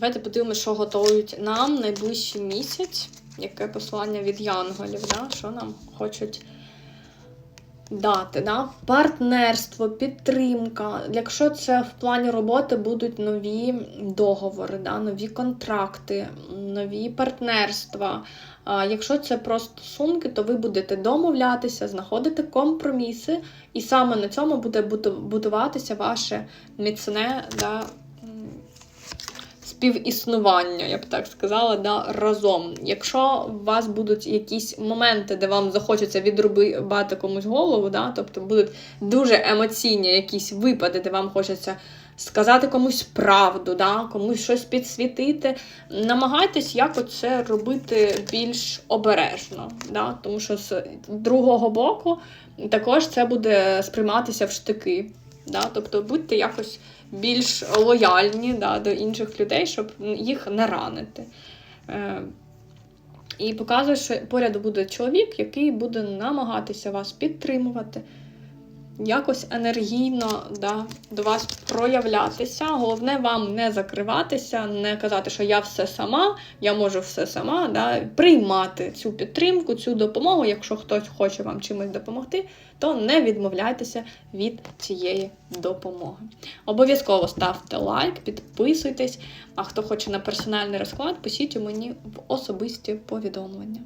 Давайте подивимося, що готують нам найближчий місяць. Яке послання від янголів, да? що нам хочуть дати. Да? Партнерство, підтримка. Якщо це в плані роботи будуть нові договори, да? нові контракти, нові партнерства. Якщо це про стосунки, то ви будете домовлятися, знаходити компроміси, і саме на цьому буде будуватися ваше міцне да, співіснування, я б так сказала, да, разом. Якщо у вас будуть якісь моменти, де вам захочеться відрубати комусь голову, да, тобто будуть дуже емоційні якісь випади, де вам хочеться сказати комусь правду, да, комусь щось підсвітити, намагайтесь якось це робити більш обережно, да, тому що з другого боку також це буде сприйматися в штики. Да? Тобто будьте якось більш лояльні да, до інших людей, щоб їх не ранити. Е, і показує, що поряд буде чоловік, який буде намагатися вас підтримувати, якось енергійно да, до вас проявлятися. Головне вам не закриватися, не казати, що я все сама, я можу все сама. Да, приймати цю підтримку, цю допомогу. Якщо хтось хоче вам чимось допомогти, то не відмовляйтеся від цієї допомоги. Обов'язково ставте лайк, підписуйтесь. А хто хоче на персональний розклад, пишіть у мені в особисті повідомлення.